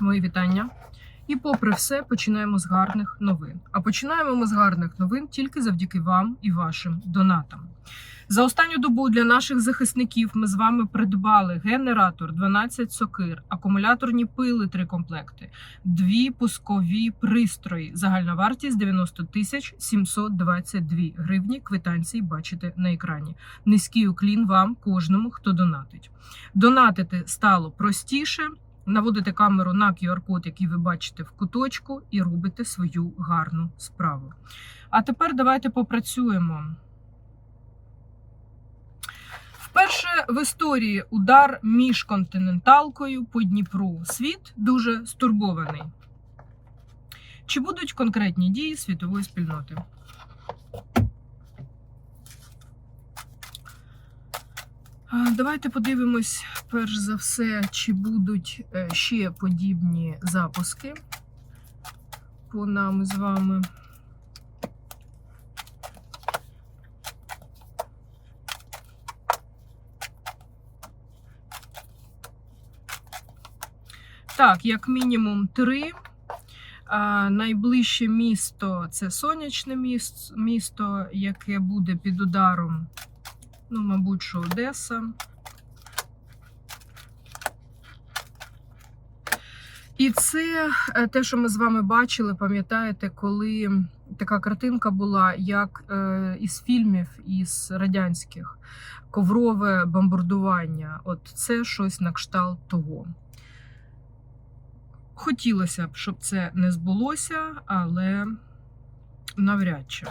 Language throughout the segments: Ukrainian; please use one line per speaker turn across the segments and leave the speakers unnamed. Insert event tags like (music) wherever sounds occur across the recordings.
Мої вітання. І попри все, починаємо з гарних новин. А починаємо ми з гарних новин тільки завдяки вам і вашим донатам. За останню добу для наших захисників ми з вами придбали генератор 12 сокир, акумуляторні пили 3 комплекти, дві пускові пристрої. Загальна вартість 90 тисяч 722 гривні. Квитанції бачите на екрані. Низький уклін вам кожному, хто донатить. Донатити стало простіше. Наводите камеру на QR-код, який ви бачите в куточку, і робите свою гарну справу. А тепер давайте попрацюємо. Вперше в історії удар між континенталкою по Дніпру. Світ дуже стурбований. Чи будуть конкретні дії світової спільноти? Давайте подивимось, перш за все, чи будуть е, ще подібні запуски по нам з вами. Так, як мінімум три. А, найближче місто це сонячне місто, яке буде під ударом Ну, мабуть, що Одеса. І це е, те, що ми з вами бачили, пам'ятаєте, коли така картинка була, як е, із фільмів із радянських коврове бомбардування. От це щось на кшталт того. Хотілося б, щоб це не збулося, але навряд чи.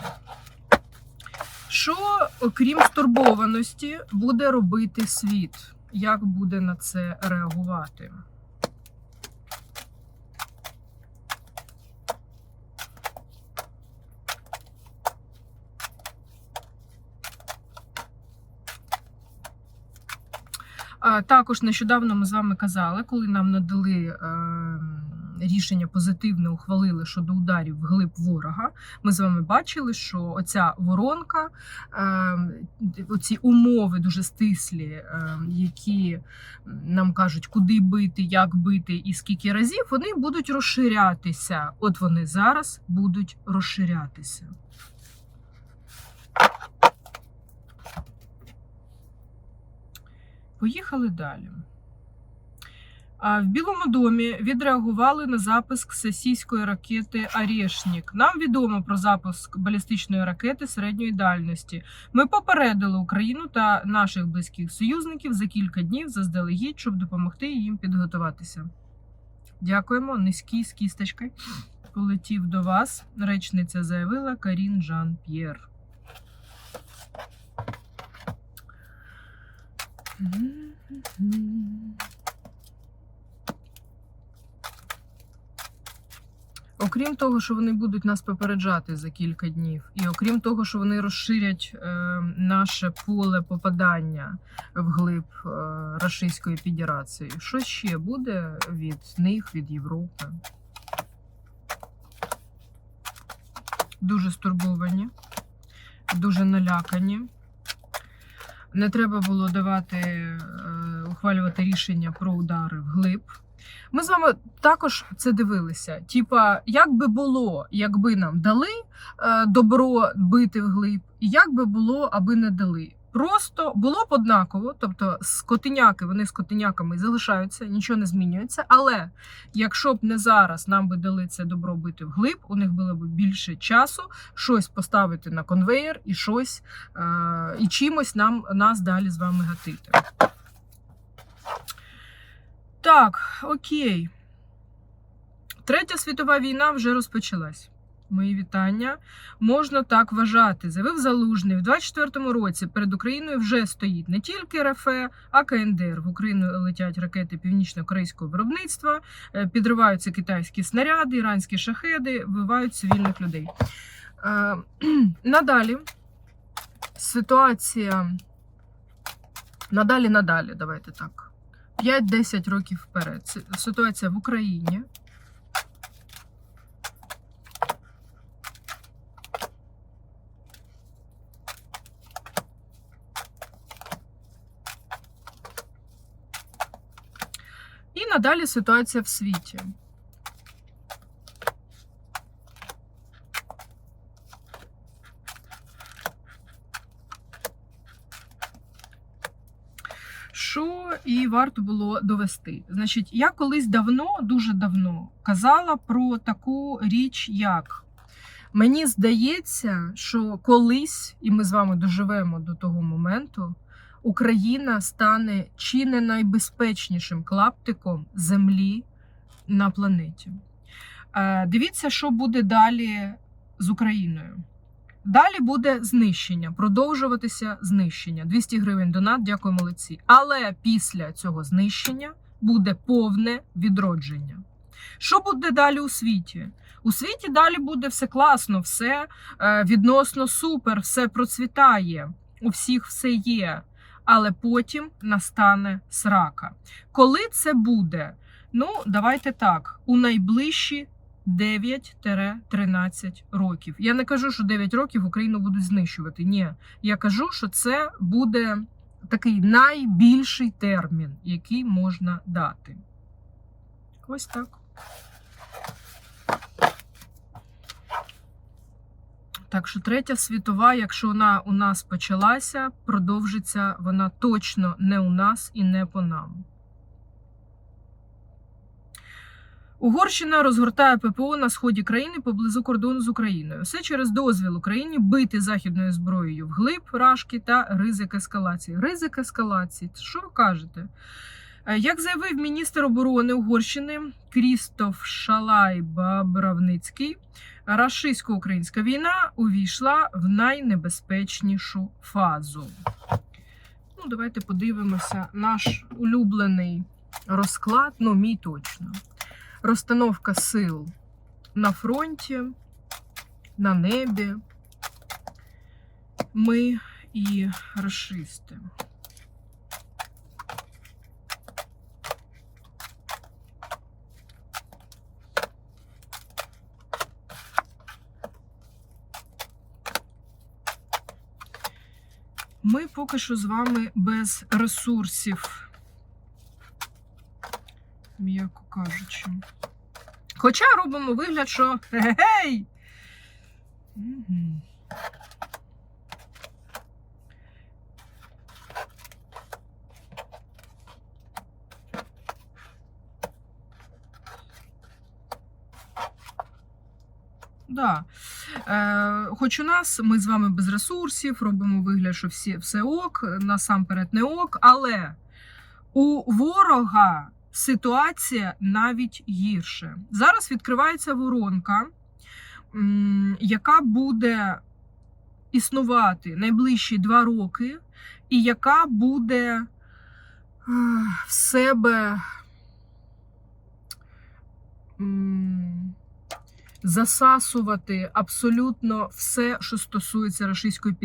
Що, окрім стурбованості, буде робити світ? Як буде на це реагувати? Також нещодавно ми з вами казали, коли нам надали е, рішення позитивне, ухвалили щодо ударів вглиб ворога. Ми з вами бачили, що оця воронка, е, оці умови дуже стислі, е, які нам кажуть, куди бити, як бити і скільки разів, вони будуть розширятися. От вони зараз будуть розширятися. Поїхали далі. А В Білому домі відреагували на запуск російської ракети Арєшнік. Нам відомо про запуск балістичної ракети середньої дальності. Ми попередили Україну та наших близьких союзників за кілька днів заздалегідь, щоб допомогти їм підготуватися. Дякуємо. Низький з кісточкою. Полетів до вас. Речниця заявила Карін Жан П'єр. Окрім того, що вони будуть нас попереджати за кілька днів, і окрім того, що вони розширять е, наше поле попадання вглиб е, Російської Федерації, що ще буде від них, від Європи? Дуже стурбовані, дуже налякані. Не треба було давати, е, ухвалювати рішення про удари вглиб. Ми з вами також це дивилися. Типа, як би було, якби нам дали е, добро бити вглиб, і як би було, аби не дали. Просто було б однаково, тобто скотиняки, вони скотиняками залишаються, нічого не змінюється. Але якщо б не зараз нам би дали це добро бити вглиб, у них було б більше часу щось поставити на конвейер і щось е, і чимось нам нас далі з вами гатити. Так, окей. Третя світова війна вже розпочалась. Мої вітання. Можна так вважати. Заявив Залужний в 24-му році перед Україною вже стоїть не тільки РФ, а КНДР. В Україну летять ракети північно-корейського виробництва, е, підриваються китайські снаряди, іранські шахеди, вбивають цивільних людей. Е, (clears throat) Надалі ситуація. Надалі, надалі, давайте так. 5-10 років вперед. Це Ситуація в Україні. І надалі ситуація в світі. Що і варто було довести? Значить, я колись давно, дуже давно, казала про таку річ, як мені здається, що колись, і ми з вами доживемо до того моменту, Україна стане чи не найбезпечнішим клаптиком землі на планеті. Е, Дивіться, що буде далі з Україною. Далі буде знищення, продовжуватися знищення. 200 гривень донат, дякую, молодці. Але після цього знищення буде повне відродження. Що буде далі у світі? У світі далі буде все класно, все е, відносно супер, все процвітає, у всіх все є. Але потім настане срака. Коли це буде? Ну, давайте так: у найближчі 9-13 років. Я не кажу, що 9 років Україну будуть знищувати. Ні, я кажу, що це буде такий найбільший термін, який можна дати. Ось так. Так що третя світова, якщо вона у нас почалася, продовжиться вона точно не у нас і не по нам. Угорщина розгортає ППО на сході країни поблизу кордону з Україною. Все через дозвіл Україні бити західною зброєю вглиб рашки та ризик ескалації. Ризик ескалації. Що ви кажете? Е, Як заявив міністр оборони Угорщини Крістоф Шалай Бабравницький, рашистсько-українська війна увійшла в найнебезпечнішу фазу. Ну, давайте подивимося наш улюблений розклад, ну, мій точно. Розстановка сил на фронті, на небі. Ми і расисти. Ми поки що з вами без ресурсів, кажучи. Хоча робимо вигляд, що гей! Да. Е, хоч у нас ми з вами без ресурсів, робимо вигляд, що всі, все ок, насамперед не ок, але у ворога ситуація навіть гірше. Зараз відкривається воронка, яка буде існувати найближчі два роки, і яка буде е, в себе. Засасувати абсолютно все, що стосується Російської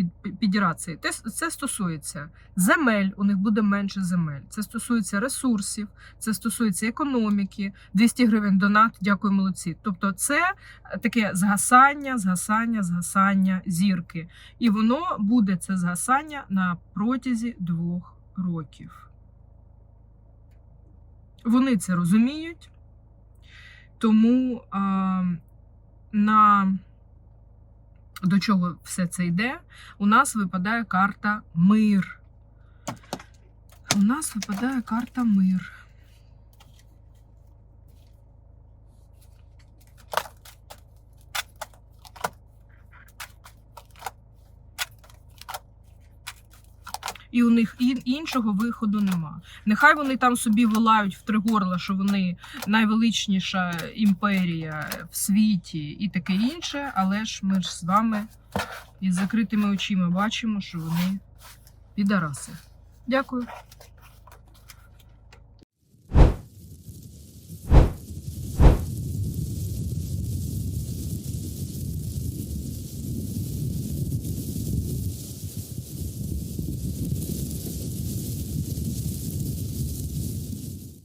Федерації. Це стосується земель, у них буде менше земель. Це стосується ресурсів, це стосується економіки. 200 гривень донат, дякую, молодці. Тобто, це таке згасання, згасання, згасання зірки. І воно буде це згасання на протязі двох років. Вони це розуміють. Тому а, на до чого все це йде, у нас випадає карта мир. У нас випадає карта мир. І у них іншого виходу нема. Нехай вони там собі волають в три горла, що вони найвеличніша імперія в світі і таке інше, але ж ми ж з вами із закритими очима бачимо, що вони підараси. Дякую.